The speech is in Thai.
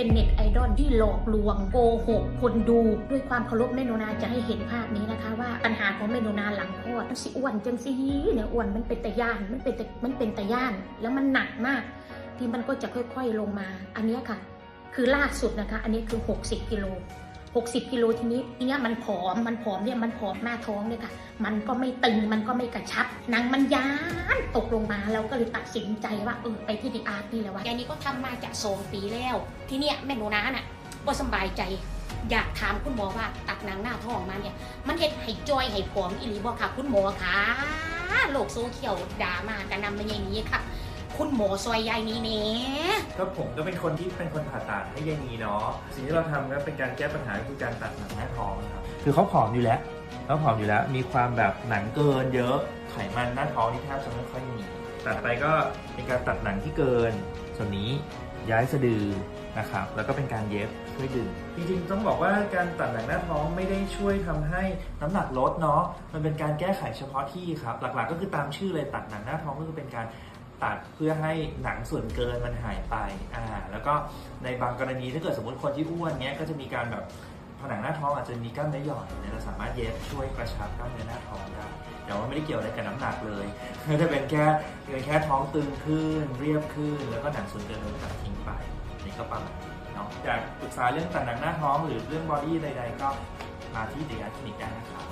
เป็นเน็ตไอดอลที่หลอกลวงโกหกคนดูด้วยความเคารพแม่นูนาจะให้เห็นภาพนี้นะคะว่าปัญหาของแม่นูนาหลังคลอดมันสิอ้วนจังสิเนี่ยอ้วนมันเป็นตะย่านมันเป็นตะมันเป็นตะย่าน แล้วมันหนักมาก ที่มันก็จะค่อยๆลงมา อันนี้ค่ะ คือล่าสุดนะคะ อันนี้คือ 60กิโล 60กิโลทีนี้ทีเนี้ยมันผอมมันผอมเนี่ยมันผอมหน้าท้องเนี่ยค่ะ มันก็ไม่ตึงมันก็ไม่กระชับหนังมันยานตกลงมาเราก็เลยตัดสินใจว่าเออไปที่ดีอาร์ตนี่แหละวะแกนี้ก็ทำมาจากสองปีแล้ว ทีเนี้ยแม่หนูน้าน่ะก็สบายใจอยากถามคุณหมอว่าตัดหนังหน้าท้องมาเนี่ย มันเห็ดให้จอยให้ผอมอีหลีบ่ค่ะ คุณหมอคะโลกโซเชียลด่ามากันนำมาอย่างนี้ค่ะ คุณหมอซอยยายนี้เน่ก็ผมก็เป็นคนที่เป็นคนผ่าตัดให้ยายนีเนาะสิ่งที่เราทำก็เป็นการแก้ปัญหาคือการตัดหนังหน้าท้องนะครับคือเขาผอมอยู่แล้วเขาผอมอยู่แล้ว มีความแบบหนังเกินเยอะไขมันหน้าท้องนี่แทบจะไม่ค่อยมีตัดไปก็เป็นการตัดหนังที่เกิน ส่วนนี้ย้ายสะดือนะครับแล้วก็เป็นการเย็บช่วยดึงจริงๆต้องบอกว่าการตัดหนังหน้าท้องไม่ได้ช่วยทำให้น้ำหนักลดเนาะมันเป็นการแก้ไขเฉพาะที่ครับ หลักๆ ก็คือตามชื่อเลยตัดหนังหน้าท้องก็คือเป็นการ ตัดเพื่อให้หนังส่วนเกินมันหายไปอ่าแล้วก็ในบางกรณีถ้าเกิดสมมติคนที่อ้วนเนี้ยก็จะมีการแบบผนังหน้าท้องอาจจะมีกล้ามเนื้อหย่อนเนี่ยเราสามารถเย็บช่วยกระชับกล้ามเนื้อหน้าท้องได้แต่ว่าไม่ได้เกี่ยวอะไรกับน้ำหนักเลยก็จะเป็นแค่เป็นแค่ท้องตึงขึ้น เรียบขึ้น แล้วก็หนังส่วนเกินเราตัดทิ้งไปนี่ก็ประมาณเนาะอยากปรึกษาเรื่องตัดหนังหน้าท้องหรือเรื่องบอดี้ใดๆก็มาที่เดียคลินิกได้นะครับ